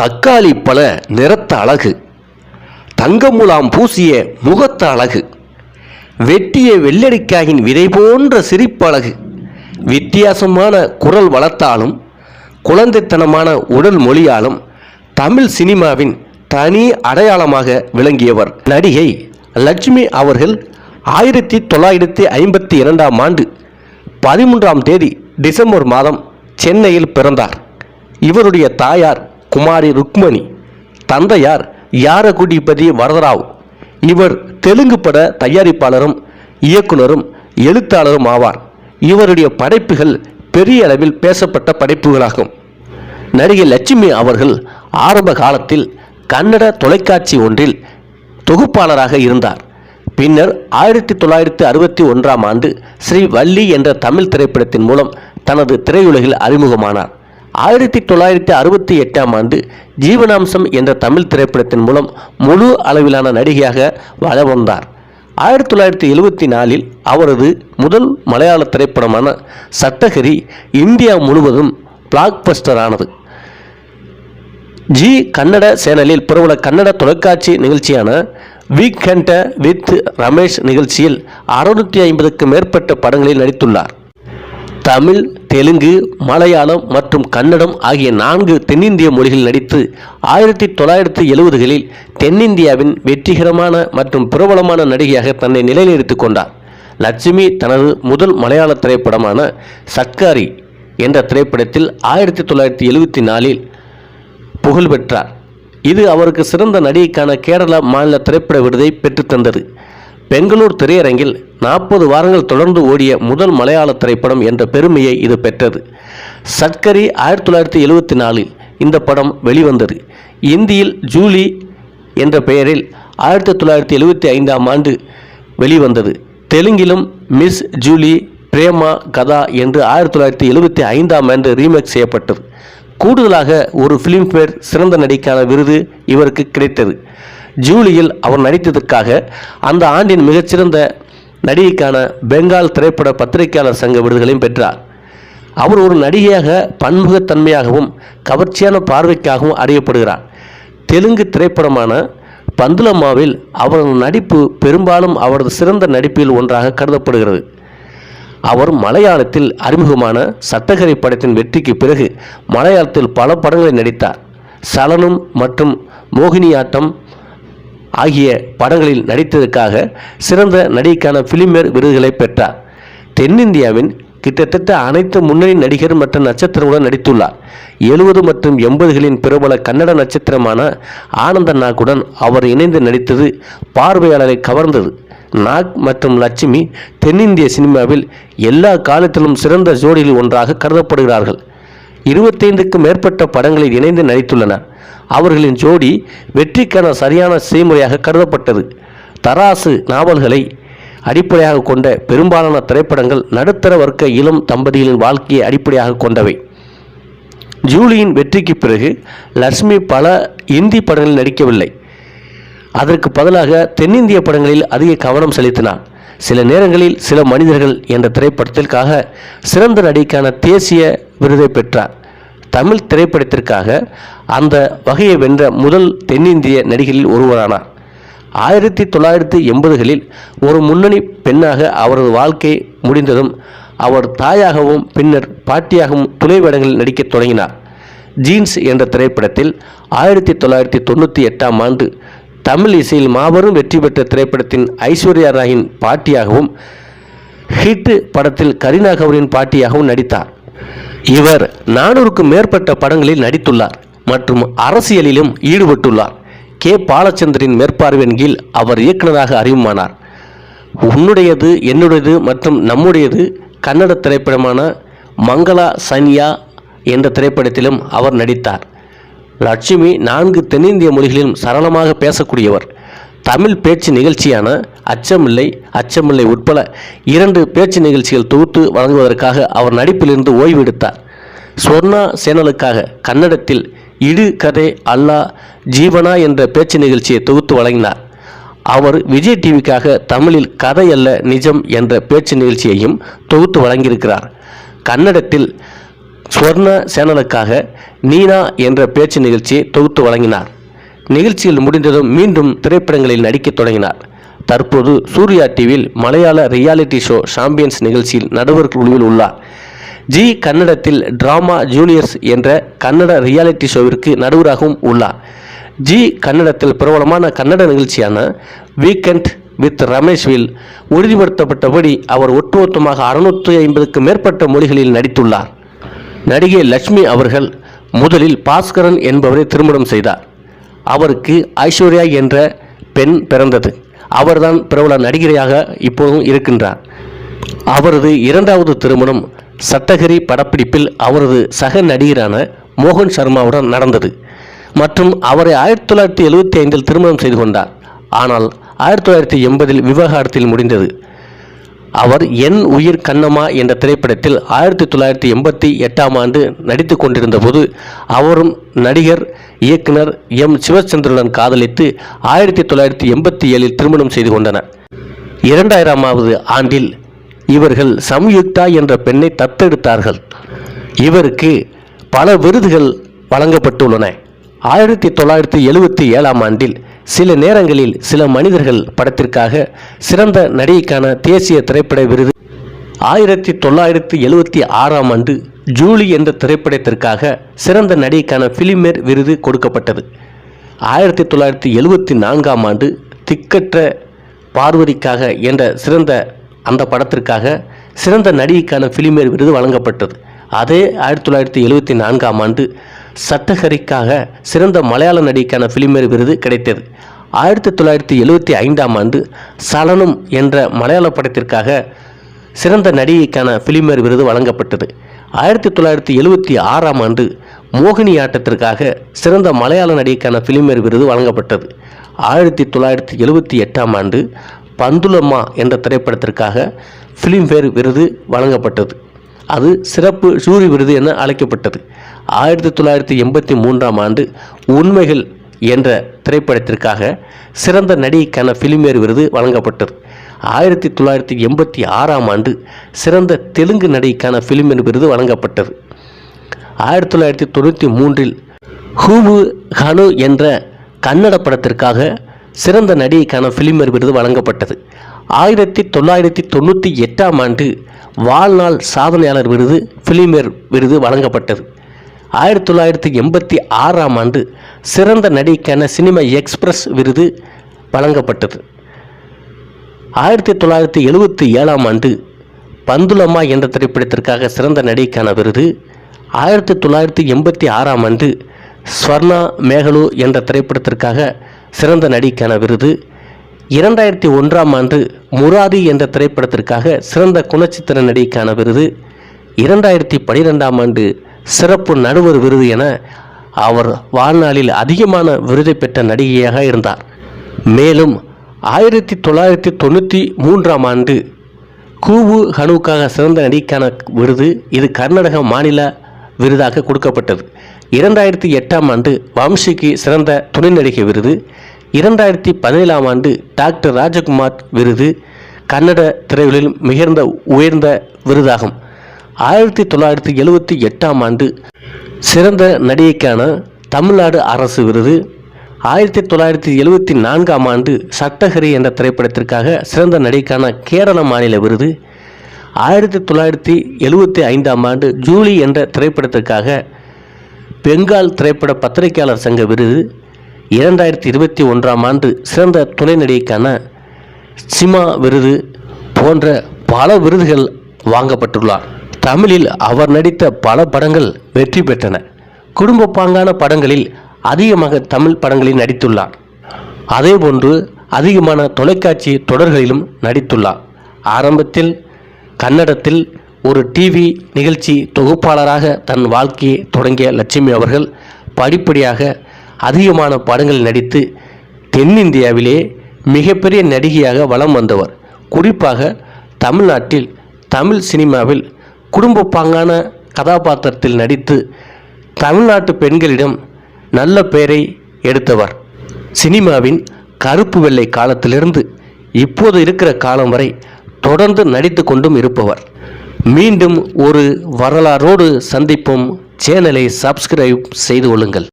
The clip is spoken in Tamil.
தக்காளி பழ நிறத்த அழகு. தங்கமுலாம் பூசிய முகத்த அழகு. வெட்டிய வெள்ளடிக்காயின் விதை போன்ற சிரிப்பழகு. வித்தியாசமான குரல் வளர்த்தாலும் குழந்தைத்தனமான உடல் மொழியாலும் தமிழ் சினிமாவின் தனி அடையாளமாக விளங்கியவர். நடிகை லட்சுமி அவர்கள் ஆயிரத்தி தொள்ளாயிரத்தி ஐம்பத்தி இரண்டாம் ஆண்டு பதிமூன்றாம் தேதி டிசம்பர் மாதம் சென்னையில் பிறந்தார். இவருடைய தாயார் குமாரி ருக்மணி. தந்தையார் யாரகுடிபதி வரதராவ்? இவர் தெலுங்கு பட தயாரிப்பாளரும் இயக்குனரும் எழுத்தாளரும் ஆவார். இவருடைய படைப்புகள் பெரிய அளவில் பேசப்பட்ட படைப்புகளாகும். நடிகை லட்சுமி அவர்கள் ஆரம்ப காலத்தில் கன்னட தொலைக்காட்சி ஒன்றில் தொகுப்பாளராக இருந்தார். பின்னர் ஆயிரத்தி தொள்ளாயிரத்தி அறுபத்தி ஒன்றாம் ஆண்டு ஸ்ரீ வள்ளி என்ற தமிழ் திரைப்படத்தின் மூலம் தனது திரையுலகில் அறிமுகமானார். ஆயிரத்தி தொள்ளாயிரத்தி அறுபத்தி எட்டாம் ஆண்டு ஜீவனாம்சம் என்ற தமிழ் திரைப்படத்தின் மூலம் முழு அளவிலான நடிகையாக வள வந்தார். ஆயிரத்தி தொள்ளாயிரத்தி எழுபத்தி நாலில் அவரது முதல் மலையாள திரைப்படமான சட்டகரி இந்தியா முழுவதும் பிளாக்பஸ்டர் ஆனது ஜி கன்னட சேனலில் பிரபல கன்னட தொலைக்காட்சி நிகழ்ச்சியான வீக்கெண்ட வித் ரமேஷ் நிகழ்ச்சியில் அறுநூற்றி ஐம்பதுக்கு மேற்பட்ட படங்களில் நடித்துள்ளார். தமிழ் தெலுங்கு மலையாளம் மற்றும் கன்னடம் ஆகிய நான்கு தென்னிந்திய மொழிகளில் நடித்து ஆயிரத்தி தொள்ளாயிரத்தி எழுபதுகளில் தென்னிந்தியாவின் வெற்றிகரமான மற்றும் பிரபலமான நடிகையாக தன்னை நிலைநிறுத்திக் கொண்டார். லட்சுமி தனது முதல் மலையாள திரைப்படமான சர்க்காரி என்ற திரைப்படத்தில் ஆயிரத்தி தொள்ளாயிரத்தி எழுபத்தி நாலில் புகழ் பெற்றார். இது அவருக்கு சிறந்த நடிகைக்கான கேரள மாநில திரைப்பட விருதை பெற்றுத்தந்தது பெங்களூர் திரையரங்கில் நாற்பது வாரங்கள் தொடர்ந்து ஓடிய முதல் மலையாள திரைப்படம் என்ற பெருமையை இது பெற்றது. சட்கரி ஆயிரத்தி தொள்ளாயிரத்தி எழுபத்தி நாலில் இந்த படம் வெளிவந்தது. இந்தியில் ஜூலி என்ற பெயரில் ஆயிரத்தி தொள்ளாயிரத்தி எழுபத்தி ஐந்தாம் ஆண்டு வெளிவந்தது. தெலுங்கிலும் மிஸ் ஜூலி பிரேமா கதா என்று ஆயிரத்தி தொள்ளாயிரத்தி எழுபத்தி ஐந்தாம் ஆண்டு ரீமேக் செய்யப்பட்டது. கூடுதலாக ஒரு ஃபிலிம்ஃபேர் சிறந்த நடிக்கான விருது இவருக்கு கிடைத்தது. ஜூலியில் அவர் நடித்ததற்காக அந்த ஆண்டின் மிகச்சிறந்த நடிகைக்கான பெங்கால் திரைப்பட பத்திரிகையாளர் சங்க விருதுகளையும் பெற்றார். அவர் ஒரு நடிகையாக பன்முகத்தன்மையாகவும் கவர்ச்சியான பார்வைக்காகவும் அறியப்படுகிறார். தெலுங்கு திரைப்படமான பந்துலம்மாவில் அவரது நடிப்பு பெரும்பாலும் அவரது சிறந்த நடிப்பில் ஒன்றாக கருதப்படுகிறது. அவர் மலையாளத்தில் அறிமுகமான சட்டகரி படத்தின் வெற்றிக்கு பிறகு மலையாளத்தில் பல படங்களை நடித்தார். சலனம் மற்றும் மோகினியாட்டம் ஆகிய படங்களில் நடித்ததற்காக சிறந்த நடிகைக்கான பிலிமேர் விருதுகளை பெற்றார். தென்னிந்தியாவின் கிட்டத்தட்ட அனைத்து முன்னணி நடிகர் மற்றும் நட்சத்திரங்களுடன் நடித்துள்ளார். எழுபது மற்றும் எண்பதுகளின் பிரபல கன்னட நட்சத்திரமான ஆனந்த நாக்குடன் அவர் இணைந்து நடித்தது பார்வையாளரை கவர்ந்தது. நாக் மற்றும் லட்சுமி தென்னிந்திய சினிமாவில் எல்லா காலத்திலும் சிறந்த ஜோடியில் ஒன்றாக கருதப்படுகிறார்கள். இருபத்தைந்துக்கும் மேற்பட்ட படங்களில் இணைந்து நடித்துள்ளனர். அவர்களின் ஜோடி வெற்றிக்கான சரியான செய்முறையாக கருதப்பட்டது. தராசு நாவல்களை அடிப்படையாக கொண்ட பெரும்பாலான திரைப்படங்கள் நடுத்தர வர்க்க இளம் தம்பதிகளின் வாழ்க்கையை அடிப்படையாக கொண்டவை. ஜூலியின் வெற்றிக்கு பிறகு லட்சுமி பல இந்தி படங்களில் நடிக்கவில்லை. அதற்கு பதிலாக தென்னிந்திய படங்களில் அதிக கவனம் செலுத்தினார். சில நேரங்களில் சில மனிதர்கள் என்ற திரைப்படத்திற்காக சிறந்த நடிகைக்கான தேசிய விருதை பெற்றார். தமிழ் திரைப்படத்திற்காக அந்த வகையை வென்ற முதல் தென்னிந்திய நடிகரில் ஒருவரானார். ஆயிரத்தி தொள்ளாயிரத்தி எண்பதுகளில் ஒரு முன்னணி பெண்ணாக அவரது வாழ்க்கை முடிந்ததும் அவர் தாயாகவும் பின்னர் பாட்டியாகவும் துணை வேடங்களில் நடிக்கத் தொடங்கினார். ஜீன்ஸ் என்ற திரைப்படத்தில் ஆயிரத்தி தொள்ளாயிரத்தி தொண்ணூற்றி எட்டாம் ஆண்டு தமிழ் இசையில் மாபெரும் வெற்றி பெற்ற திரைப்படத்தின் ஐஸ்வர்யா ராயின் பாட்டியாகவும் ஹிட் படத்தில் கரீனா கபூரின் பாட்டியாகவும் நடித்தார். இவர் நானூறுக்கும் மேற்பட்ட படங்களில் நடித்துள்ளார் மற்றும் அரசியலிலும் ஈடுபட்டுள்ளார். கே. பாலச்சந்தரின் மேற்பார்வையின் கீழ் அவர் இயக்குநராக அறிவுமானார் உன்னுடையது என்னுடையது மற்றும் நம்முடையது கன்னட திரைப்படமான மங்களா சன்யா என்ற திரைப்படத்திலும் அவர் நடித்தார். லட்சுமி நான்கு தென்னிந்திய மொழிகளிலும் சரளமாக பேசக்கூடியவர். தமிழ் பேச்சு நிகழ்ச்சியான அச்சமில்லை அச்சமில்லை உட்பட இரண்டு பேச்சு நிகழ்ச்சிகள் தொகுத்து வழங்குவதற்காக அவர் நடிப்பிலிருந்து ஓய்வு எடுத்தார் சொர்ணா சேனலுக்காக கன்னடத்தில் இடு கதை அல்லா ஜீவனா என்ற பேச்சு நிகழ்ச்சியை தொகுத்து வழங்கினார். அவர் விஜய் டிவிக்காக தமிழில் கதை அல்ல நிஜம் என்ற பேச்சு நிகழ்ச்சியையும் தொகுத்து வழங்கியிருக்கிறார். கன்னடத்தில் ஸ்வர்ண சேனலுக்காக நீனா என்ற பேச்சு நிகழ்ச்சியை தொகுத்து வழங்கினார். நிகழ்ச்சியில் முடிந்ததும் மீண்டும் திரைப்படங்களில் நடிக்கத் தொடங்கினார். தற்போது சூர்யா டிவியில் மலையாள ரியாலிட்டி ஷோ சாம்பியன்ஸ் நிகழ்ச்சியில் நடுவர் குழுவில் உள்ளார். ஜி கன்னடத்தில் டிராமா ஜூனியர்ஸ் என்ற கன்னட ரியாலிட்டி ஷோவிற்கு நடுவராகவும் உள்ளார். ஜி கன்னடத்தில் பிரபலமான கன்னட நிகழ்ச்சியான வீக்கெண்ட் வித் ரமேஷ்வில் உறுதிப்படுத்தப்பட்டபடி அவர் ஒட்டுமொத்தமாக அறுநூற்றி ஐம்பதுக்கு மேற்பட்ட மொழிகளில் நடித்துள்ளார். நடிகை லட்சுமி அவர்கள் முதலில் பாஸ்கரன் என்பவரை திருமணம் செய்தார். அவருக்கு ஐஸ்வர்யா என்ற பெண் பிறந்தது. அவர்தான் பிரபல நடிகரையாக இப்போதும் இருக்கின்றார். அவரது இரண்டாவது திருமணம் சட்டகிரி படப்பிடிப்பில் அவரது சக நடிகரான மோகன் சர்மாவுடன் நடந்தது மற்றும் அவரை ஆயிரத்தி தொள்ளாயிரத்தி எழுபத்தி ஐந்தில் திருமணம் செய்து கொண்டார். ஆனால் ஆயிரத்தி தொள்ளாயிரத்தி எண்பதில் விவாகரத்தில் முடிந்தது. அவர் என் உயிர் கண்ணம்மா என்ற திரைப்படத்தில் ஆயிரத்தி தொள்ளாயிரத்தி எண்பத்தி எட்டாம் ஆண்டு நடித்து கொண்டிருந்தபோது அவரும் நடிகர் இயக்குனர் எம். சிவச்சந்திரனுடன் காதலித்து ஆயிரத்தி தொள்ளாயிரத்தி எண்பத்தி ஏழில் திருமணம் செய்து கொண்டனர். இரண்டாயிரமாவது ஆண்டில் இவர்கள் சம்யுக்தா என்ற பெண்ணை தத்தெடுத்தார்கள். இவருக்கு பல விருதுகள் வழங்கப்பட்டுள்ளன. ஆயிரத்தி தொள்ளாயிரத்தி எழுபத்தி ஏழாம் ஆண்டில் சில நேரங்களில் சில மனிதர்கள் படத்திற்காக சிறந்த நடிகைக்கான தேசிய திரைப்பட விருது. ஆயிரத்தி தொள்ளாயிரத்தி எழுபத்தி ஆறாம் ஆண்டு ஜூலி என்ற திரைப்படத்திற்காக சிறந்த நடிகைக்கான பிலிமேர் விருது கொடுக்கப்பட்டது. ஆயிரத்தி தொள்ளாயிரத்தி எழுபத்தி நான்காம் ஆண்டு திக்கற்ற பார்வதிக்காக என்ற சிறந்த அந்த படத்திற்காக சிறந்த நடிகைக்கான பிலிமேர் விருது வழங்கப்பட்டது. அதே ஆயிரத்தி தொள்ளாயிரத்தி எழுபத்தி நான்காம் ஆண்டு சட்டகரிக்காக சிறந்த மலையாள நடிகைக்கான பிலிமேர் விருது கிடைத்தது. ஆயிரத்தி தொள்ளாயிரத்தி எழுபத்தி ஐந்தாம் ஆண்டு சலனம் என்ற மலையாள படத்திற்காக சிறந்த நடிகைக்கான பிலிமேர் விருது வழங்கப்பட்டது. ஆயிரத்தி தொள்ளாயிரத்தி எழுபத்தி ஆறாம் ஆண்டு மோகினி ஆட்டத்திற்காக சிறந்த மலையாள நடிகைக்கான பிலிமேர் விருது வழங்கப்பட்டது. ஆயிரத்தி தொள்ளாயிரத்தி எழுபத்தி எட்டாம் ஆண்டு பந்துலம்மா என்ற திரைப்படத்திற்காக ஃபிலிம்ஃபேர் விருது வழங்கப்பட்டது. அது சிறப்பு ஜூரி விருது என அழைக்கப்பட்டது. ஆயிரத்தி தொள்ளாயிரத்தி எண்பத்தி மூன்றாம் ஆண்டு உண்மைகள் என்ற திரைப்படத்திற்காக சிறந்த நடிகைக்கான பிலிமேர் விருது வழங்கப்பட்டது. ஆயிரத்தி தொள்ளாயிரத்தி எண்பத்தி ஆறாம் ஆண்டு சிறந்த தெலுங்கு நடிகைக்கான பிலிமேர் விருது வழங்கப்பட்டது. ஆயிரத்தி தொள்ளாயிரத்தி தொண்ணூற்றி மூன்றில் ஹூபு ஹனு என்ற கன்னட படத்திற்காக சிறந்த நடிகைக்கான பிலிமேர் விருது வழங்கப்பட்டது. ஆயிரத்தி தொள்ளாயிரத்தி தொண்ணூற்றி எட்டாம் ஆண்டு வாழ்நாள் சாதனையாளர் விருது பிலிமேர் விருது வழங்கப்பட்டது. ஆயிரத்தி தொள்ளாயிரத்தி எண்பத்தி ஆறாம் ஆண்டு சிறந்த நடிகைக்கான சினிமா எக்ஸ்பிரஸ் விருது வழங்கப்பட்டது. ஆயிரத்தி தொள்ளாயிரத்தி எழுபத்தி ஏழாம் ஆண்டு பந்துலம்மா என்ற திரைப்படத்திற்காக சிறந்த நடிகைக்கான விருது. ஆயிரத்தி தொள்ளாயிரத்தி எண்பத்தி ஆறாம் ஆண்டு ஸ்வர்ணா மேகலு என்ற திரைப்படத்திற்காக சிறந்த நடிகைக்கான விருது. இரண்டாயிரத்தி ஒன்றாம் ஆண்டு முராதி என்ற திரைப்படத்திற்காக சிறந்த குணச்சித்திர நடிகைக்கான விருது இரண்டாயிரத்தி பனிரெண்டாம் ஆண்டு சிறப்பு நடுவர் விருது என அவர் வாழ்நாளில் அதிகமான விருதை பெற்ற நடிகையாக இருந்தார். மேலும் ஆயிரத்தி தொள்ளாயிரத்தி தொண்ணூற்றி மூன்றாம் ஆண்டு கூவு ஹனுக்காக சிறந்த நடிகைக்கான விருது இது கர்நாடக மாநில விருதாக கொடுக்கப்பட்டது. இரண்டாயிரத்தி எட்டாம் ஆண்டு வம்சிக்கு சிறந்த துணை நடிகை விருது இரண்டாயிரத்தி பதினேழாம் ஆண்டு டாக்டர் ராஜகுமார் விருது கன்னட திரையுலகில் மிகுந்த உயர்ந்த விருதாகும். ஆயிரத்தி தொள்ளாயிரத்தி எழுபத்தி எட்டாம் ஆண்டு சிறந்த நடிகைக்கான தமிழ்நாடு அரசு விருது. ஆயிரத்தி தொள்ளாயிரத்தி எழுபத்தி நான்காம் ஆண்டு சட்டஹரி என்ற திரைப்படத்திற்காக சிறந்த நடிகைக்கான கேரள மாநில விருது. ஆயிரத்தி தொள்ளாயிரத்தி எழுபத்தி ஐந்தாம் ஆண்டு ஜூலி என்ற திரைப்படத்திற்காக பெங்கால் திரைப்பட பத்திரிகையாளர் சங்க விருது. இரண்டாயிரத்தி இருபத்தி ஒன்றாம் ஆண்டு சிறந்த துணை நடிகைக்கான சிமா விருது போன்ற பல விருதுகள் வாங்கப்பட்டுள்ளார். தமிழில் அவர் நடித்த பல படங்கள் வெற்றி பெற்றன. குடும்ப பாங்கான படங்களில் அதிகமாக தமிழ் படங்களில் நடித்துள்ளார். அதேபோன்று அதிகமான தொலைக்காட்சி தொடர்களிலும் நடித்துள்ளார். ஆரம்பத்தில் கன்னடத்தில் ஒரு டிவி நிகழ்ச்சி தொகுப்பாளராக தன் வாழ்க்கையை தொடங்கிய லட்சுமி அவர்கள் படிப்படியாக அதிகமான படங்கள் நடித்து தென்னிந்தியாவிலே மிகப்பெரிய நடிகையாக வலம் வந்தவர். குறிப்பாக தமிழ்நாட்டில் தமிழ் சினிமாவில் குடும்ப பாங்கான கதாபாத்திரத்தில் நடித்து தமிழ்நாட்டு பெண்களிடம் நல்ல பெயரை எடுத்தவர். சினிமாவின் கருப்பு வெள்ளை காலத்திலிருந்து இப்போது இருக்கிற காலம் வரை தொடர்ந்து நடித்து கொண்டும் இருப்பவர். மீண்டும் ஒரு வரலாறோடு சந்திப்போம். சேனலை சப்ஸ்கிரைப் செய்து கொள்ளுங்கள்.